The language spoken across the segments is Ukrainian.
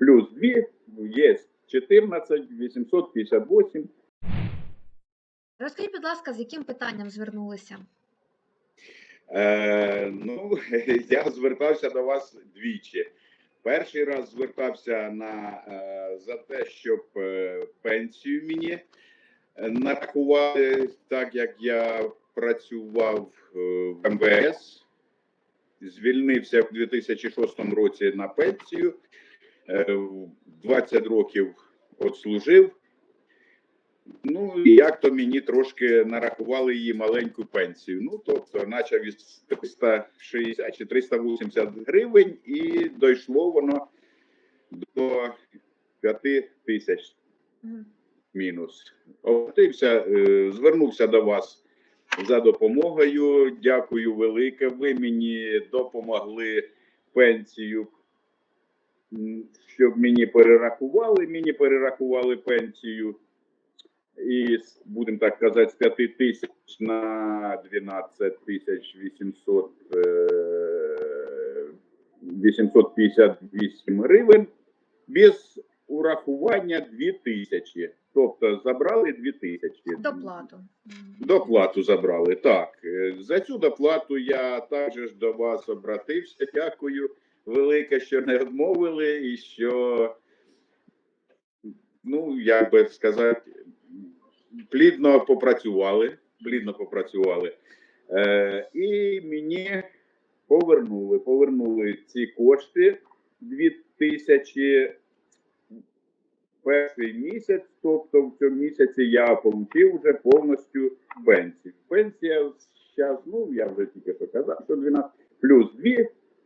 плюс 2 є 14 858. Розкажіть, будь ласка, з яким питанням звернулися? Е, ну, я звертався до вас двічі. Перший раз звертався на, е, за те, щоб е, пенсію мені е, нарахували, так як я працював е, в МВС, звільнився в 2006 році на пенсію, 20 років отслужив. Ну, і як то мені трошки нарахували її маленьку пенсію. Ну, тобто, почав із 360 чи 380 гривень, і дійшло воно до 5 тисяч мінус. Обратився, е, звернувся до вас за допомогою. Дякую велике. Ви мені допомогли пенсію, щоб мені перерахували. Мені перерахували пенсію. І будемо так казати, з 5 тисяч на 12 тисяч 800, е, 858 гривень без урахування 2 тисячі. Тобто забрали 2 тисячі. Доплату. Доплату забрали. Так. Е, За цю доплату я також до вас обратився. Дякую велике, що не відмовили і що, ну, як би сказати, плідно попрацювали. Плідно попрацювали. Е, і мені повернули. Повернули ці кошти 2000 перший місяць, тобто в цьому місяці я отримав вже повністю пенсію. Пенсія зараз, ну я вже тільки що казав, що 12 плюс 2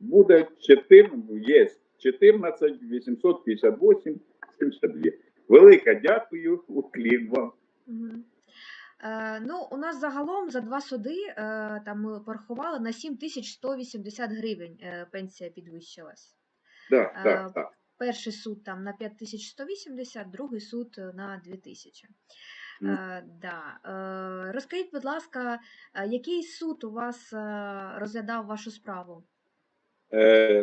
буде 4, є 14 858 72. Велике дякую, уклін вам. Е, ну, у нас загалом за два суди е, там ми порахували на 7180 гривень е, пенсія підвищилась. Так, так, так. Перший суд там на 5180, другий суд на 2000. Мгм. Е, да. розкажіть, будь ласка, який суд у вас розглядав вашу справу? Е,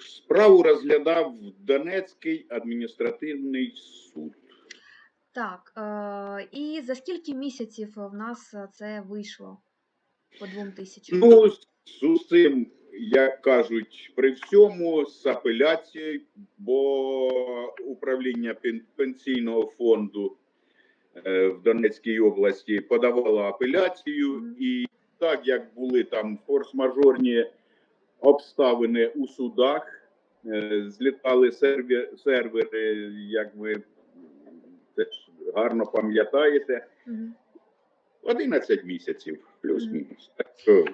справу розглядав Донецький адміністративний суд. Так, е, і за скільки місяців в нас е, це вийшло по двом тисячам? Ну, з усім, як кажуть, при всьому з апеляцією, бо управління пенсійного фонду е, в Донецькій області подавало апеляцію, і так як були там форс-мажорні обставини у судах, е, злітали серві- сервери, як ви теж гарно пам'ятаєте, Мгм. 11 місяців плюс-мінус. Так що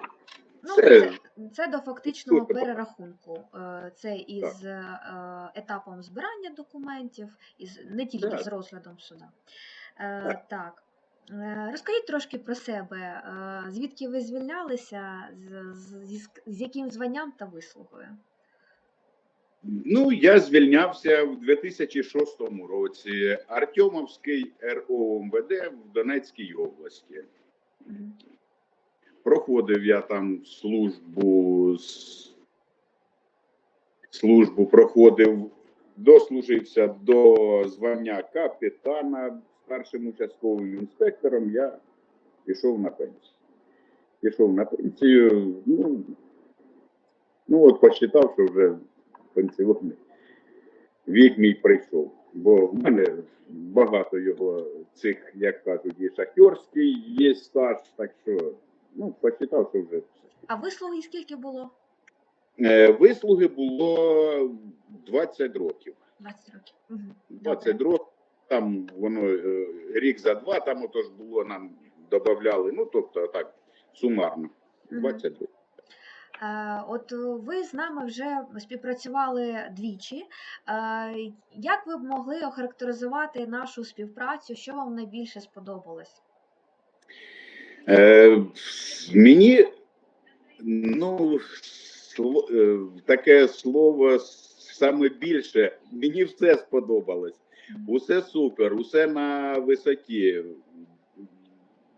Ну, Це- це, до фактичного перерахунку. Е, Це із е, етапом збирання документів, із не тільки Так. з розглядом суда. Е, Так. Е, Розкажіть трошки про себе, Е, звідки ви звільнялися, з, з, з яким званням та вислугою? Ну, я звільнявся в 2006 році. Артемовський РО МВД в Донецькій області. Проходив я там службу службу проходив, дослужився до звання капітана старшим участковим інспектором. Я пішов на пенсію. Пішов на пенсію. Ну, ну от посчитав, що вже пенсіонний вік мій прийшов. Бо в мене багато його цих, як кажуть, і шахтерський є стаж, так що ну, посчитав, що вже. А вислуги скільки було? Е, Вислуги було 20 років. 20 років. Мгм. 20 років, там воно е, рік за два, там отож було нам додавали, ну тобто так, сумарно. Мгм. 20 років. Е, От ви з нами вже співпрацювали двічі. Е, Як ви б могли охарактеризувати нашу співпрацю? Що вам найбільше сподобалось? Е, мені ну, таке слово саме більше. Мені все сподобалось. Усе супер, усе на висоті.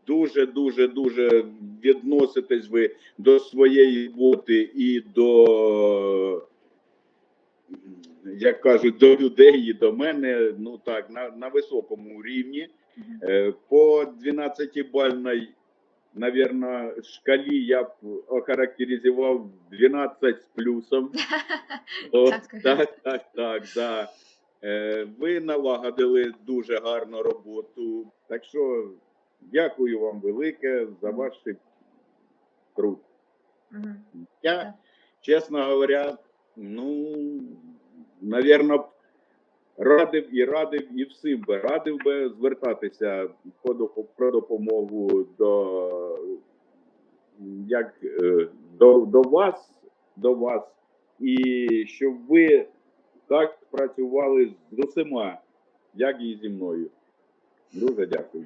Дуже, дуже, дуже відноситесь ви до своєї роботи і до як кажуть, до людей і до мене, ну так, на, на високому рівні. Е, По 12-бальній, навірно, шкалі я б охарактеризував 12 з плюсом. От, Дякую. так, так, так, да. Е, Ви налагодили дуже гарну роботу. Так що дякую вам велике за ваш труд. Мгм. Я, чесно говоря, ну, навірно, радив і радив, і всім би радив би звертатися про допомогу до, як, е, до, до вас, до вас, і щоб ви так працювали з усіма, як і зі мною. Дуже дякую.